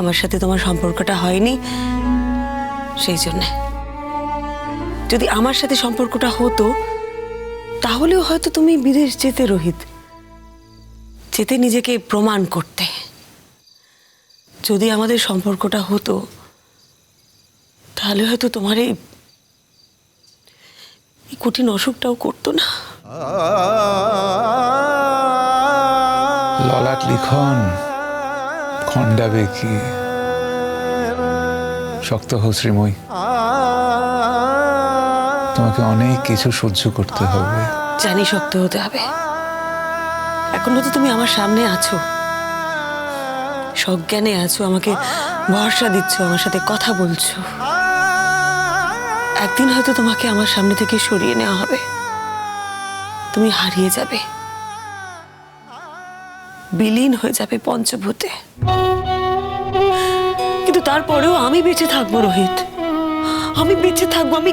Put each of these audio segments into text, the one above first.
আমার সাথে তোমার সম্পর্কটা হয়নি, সেই জন্যে। যদি আমার সাথে সম্পর্কটা হতো, তাহলেও হয়তো তুমি বিদেশ যেতে রোহিত, যেতে নিজেকে প্রমাণ করতে। যদি আমাদের সম্পর্কটা হতো, তাহলে হয়তো তোমার এই কঠিন অসুখটাও করতো না। ললাট লিখন। খণ্ডাবে কি? শক্ত হো শ্রীময়ী। তোমাকে অনেক কিছু সহ্য করতে হবে। জানি শক্ত হতে হবে। এখনও তো তুমি আমার সামনে আছো। সজ্ঞানে আছো, আমাকে ভরসা দিচ্ছ, আমার সাথে কথা বলছো। একদিন হয়তো তোমাকে আমার সামনে থেকে সরিয়ে নেওয়া হবে। তুমি হারিয়ে যাবে। বিলীন হয়ে যাবে পঞ্চভূতে। কিন্তু তারপরেও আমি বেঁচে থাকব, রোহিত। আমি বেঁচে থাকব, আমি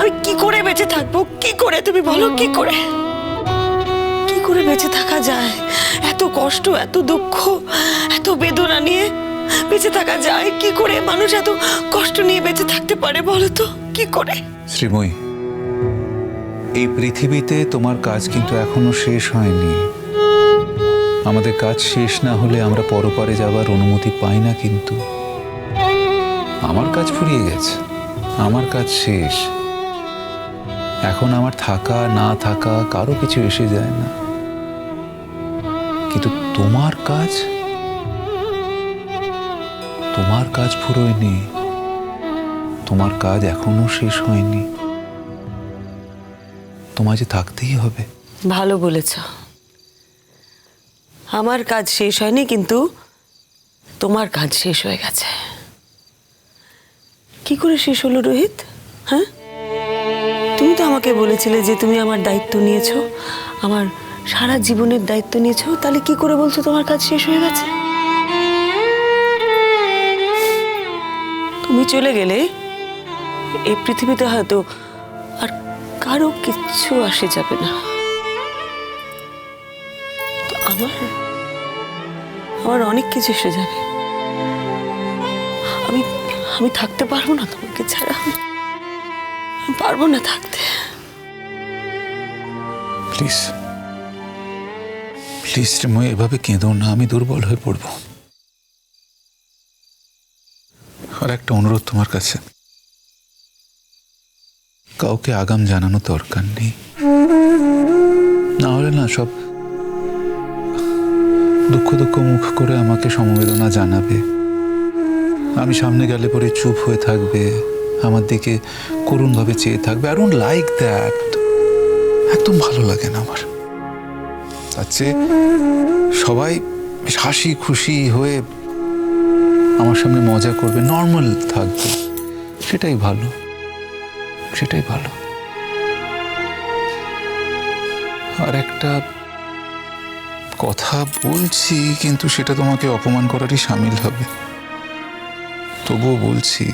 আমি কি করে বেঁচে থাকব? কি করে তুমি বলো, কি করে? কি করে বেঁচে থাকা যায়? এত কষ্ট, এত দুঃখ, এত বেদনা নিয়ে বেঁচে থাকা যায়? কি করে মানুষ এত কষ্ট নিয়ে বেঁচে থাকতে পারে বলো তো? কি করে? শ্রীময়ী, এই পৃথিবীতে তোমার কাজ কিন্তু এখনও শেষ হয়নি। আমাদের কাজ শেষ না হলে আমরা পরপারে যাবার অনুমতি পাই না কিন্তু। আমার কাজ ফুরিয়ে গেছে। আমার কাজ শেষ। এখন আমার থাকা, না থাকা কারও কিছু এসে যায় না। কিন্তু তোমার কাজ? তোমার কাজ ফুরোয়নি। তোমার কাজ এখনও শেষ হয়নি। তোমায় যে থাকতেই হবে। ভালো বলেছ। আমার কাজ শেষ হয়নি, কিন্তু তোমার কাজ শেষ হয়ে গেছে। কি করে শেষ হলো রোহিত? হ্যাঁ? তুমি তো আমাকে বলেছিলে যে তুমি আমার দায়িত্ব নিয়েছো, আমার সারা জীবনের দায়িত্ব নিয়েছো, তাহলে কি করে বলছো তোমার কাজ শেষ হয়ে গেছে? তুমি চলে গেলে এই পৃথিবীতে হয়তো আর কারও কিচ্ছু আসে যাবে না। আমার আমার অনেক কিছু এসে যাবে। আমি আমি থাকতে পারব না তোমাকে ছাড়া। আমি পারব না থাকতে। প্লিজ প্লিজ মই এভাবে কেঁদো না, আমি দুর্বল হয়ে পড়ব। আর একটা অনুরোধ তোমার কাছে। কাউকে আগাম জানানো দরকার নেই। না হলে না, সব দুঃখ দুঃখ মুখ করে আমাকে সমবেদনা জানাবে। আমি সামনে গেলে পরে চুপ হয়ে থাকবে, আমার দিকে করুণভাবে চেয়ে থাকবে। আর লাইক দ্যাট একদম ভালো লাগে না আমার। তার চেয়ে সবাই হাসি খুশি হয়ে আমার সামনে মজা করবে নর্মাল থাকবে। সেটাই ভালো। সেটাই ভালো। আর একটা কথা বলছি, কিন্তু সেটা তোমাকে অপমান করারই সামিল হবে। তবুও বলছি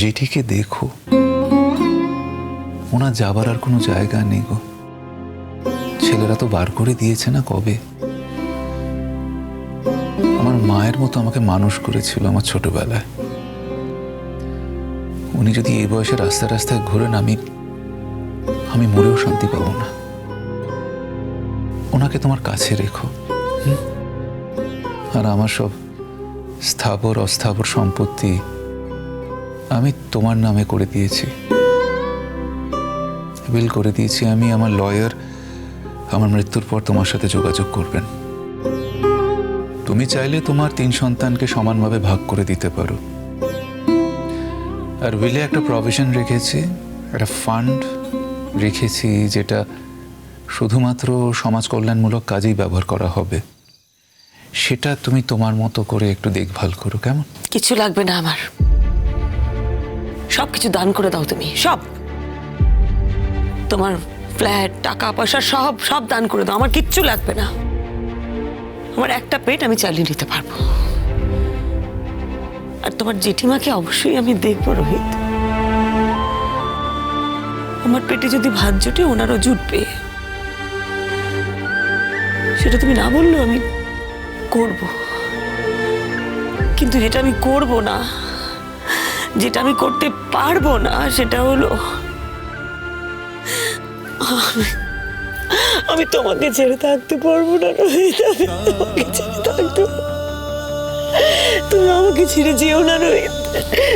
জেঠিকে দেখো ওনার যাবার আর কোনো জায়গা নেই গো। ছেলেরা তো বার করে দিয়েছে না কবে? আমার মায়ের মতো আমাকে মানুষ করেছিল আমার ছোটবেলায়। উনি যদি এই বয়সে রাস্তায় রাস্তায় ঘুরেন, আমি আমি মরেও শান্তি পাবো না। ওনাকে তোমার কাছে রেখো? আর আমার সব স্থাবর, অস্থাবর সম্পত্তি আমি তোমার নামে করে দিয়েছি। বিল করে দিয়েছি, আমি আমার লয়ার, আমার মৃত্যুর পর তোমার সাথে যোগাযোগ করবেন। তুমি চাইলে তোমার তিন সন্তানকে সমানভাবে ভাগ করে দিতে পারো। আর উইলে একটা প্রভিশন রেখেছি, একটা ফান্ড রেখেছি, যেটা শুধুমাত্র সমাজ কল্যাণমূলক কাজেই ব্যবহার করা হবে। সেটা তুমি তোমার মতো করে একটু দেখভাল করো, কেমন? কিছু লাগবে না আমার। সব কিছু দান করে দাও তুমি, সব। তোমার ফ্ল্যাট, টাকা পয়সা সব সব দান করে দাও, আমার কিচ্ছু লাগবে না। আমার একটা পেট আমি চালিয়ে নিতে পারব। আর তোমার জেঠিমাকে অবশ্যই আমি দেখব, রোহিত। আমার পেটে যদি ভাত জুটে, ওনারও জুটবে। সেটা তুমি না বললেও আমি করব। কিন্তু যেটা আমি করব না, যেটা আমি করতে পারব না, সেটা হলো আমি- তোমাকে ছেড়ে থাকতে পারব না রোহিত ছেড়ে তুমি আমাকে ছেড়ে যেও না, রোহিত।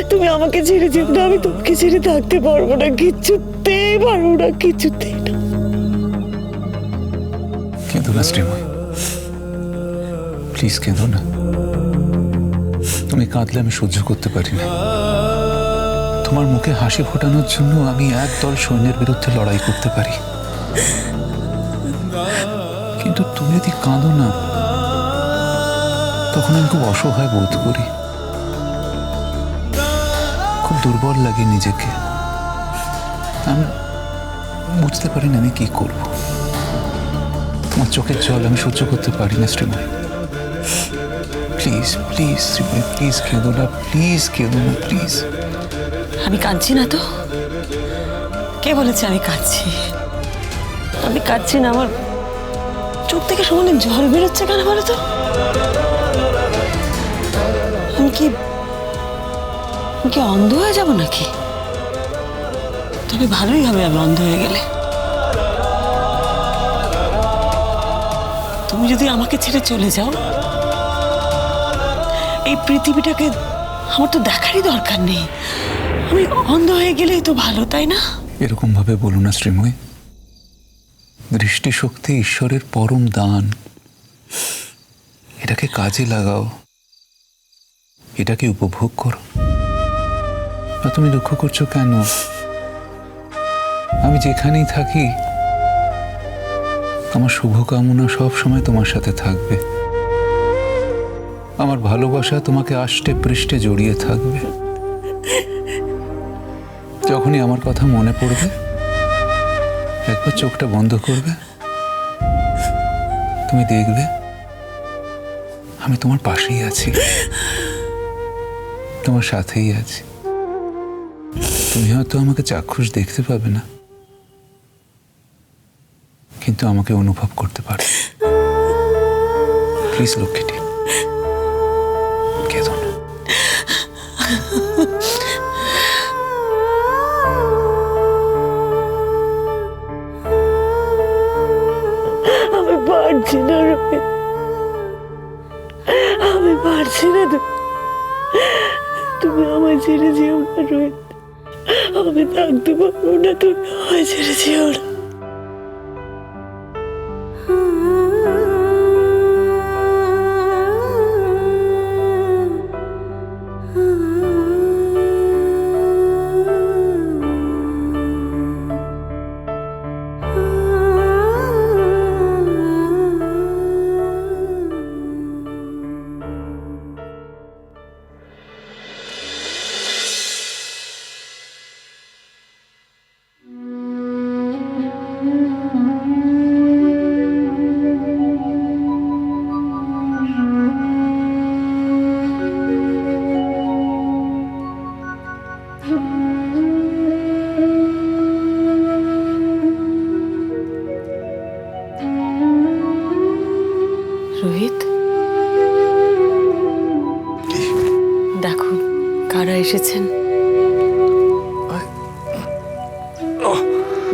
তুমি আমাকে ছেড়ে যেও না, আমি তোমাকে ছেড়ে থাকতে পারব না, কিচ্ছুতেই পারব না কিছুতেই না। না শ্রীময় প্লিজ কেঁদো না। তুমি কাঁদলে আমি সহ্য করতে পারি না। তোমার মুখে হাসি ফোটানোর জন্য আমি একদল সৈন্যের বিরুদ্ধে লড়াই করতে পারি। কিন্তু তুমি যদি কাঁদো না, তখন আমি খুব অসহায় বোধ করি। খুব দুর্বল লাগে নিজেকে। আমি বুঝতে পারি না আমি কি করব। চোখের জল আমি সহ্য করতে পারি না, Shreemoy. Please please Shreemoy please কেঁদো না প্লিজ কেঁদো না প্লিজ আমি কাঁদছি না তো? কে বলেছে আমি কাঁদছি? আমি কাঁদছি না, আমার চোখ থেকে সমানে জল বেরোচ্ছে কেন বলো তো? আমি কি কি অন্ধ হয়ে যাব নাকি? তবে ভালোই হবে আমি অন্ধ হয়ে গেলে। তুমি যদি আমাকে ছেড়ে চলে যাও, এই পৃথিবীটাকে আমার তো দেখারই দরকার নেই। আমি অন্ধ হয়ে গেলেই তো ভালো, তাই না? এরকম ভাবে বলো না, শ্রীময়। দৃষ্টিশক্তি ঈশ্বরের পরম দান। এটাকে কাজে লাগাও। এটাকে উপভোগ করো। তুমি দুঃখ করছ কেন? আমি যেখানেই থাকি আমার শুভকামনা সব সময় তোমার সাথে থাকবে। আমার ভালোবাসা তোমাকে আষ্টে পৃষ্ঠে জড়িয়ে থাকবে। যখনই আমার কথা মনে পড়বে, একবার চোখটা বন্ধ করবে। তুমি দেখবে, আমি তোমার পাশেই আছি। তোমার সাথেই আছি। তুমি হয়তো আমাকে চাক্ষুষ দেখতে পাবে না। কিন্তু আমাকে অনুভব করতে পারবে প্লিজ লক্ষ্মীটি। না। আমি আমি পারছি না তুমি। আমায় ছেড়ে যেও না রোহিত আমি থাকতে পারব না, তুমি আমায় ছেড়ে যেও না। কারা এসেছেন।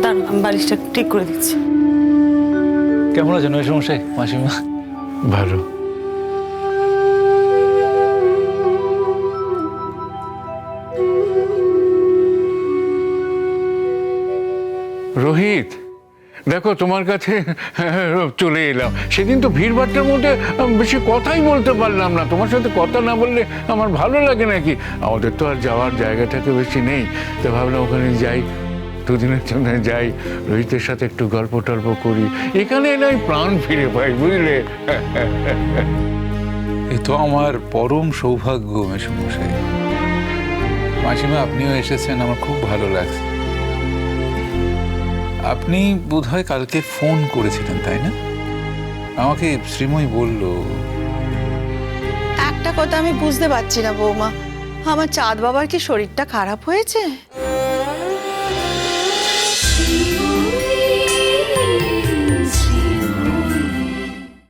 দাঁড়ান আমি বালিশটা ঠিক করে দিচ্ছি। কেমন আছেন ওই সমস্যায় মাসিমা? ভালো। রোহিত দেখো, তোমার কাছে চলে এলাম। সেদিন তো ভিড়ভাট্টার মধ্যে বেশি কথাই বলতে পারলাম না। তোমার সাথে কথা না বললে আমার ভালো লাগে নাকি? আমাদের তো আর যাওয়ার জায়গাটাকে বেশি নেই। তো ভাবলাম ওখানে যাই, দুদিনের জন্য যাই, রোহিতের সাথে একটু গল্প টল্প করি। এখানে এলে আমি প্রাণ ফিরে পাই, বুঝলে? এ তো আমার পরম সৌভাগ্য, মেসমশাই। মাসিমা, আপনিও এসেছেন, আমার খুব ভালো লাগছে। আপনি বোধহয় কালকে ফোন করেছিলেন, তাই না? আমাকে শ্রীময় বলল, একটা কথা আমি বুঝতে পারছি না বৌমা। আমার চাঁদ বাবার কি শরীরটা খারাপ হয়েছে?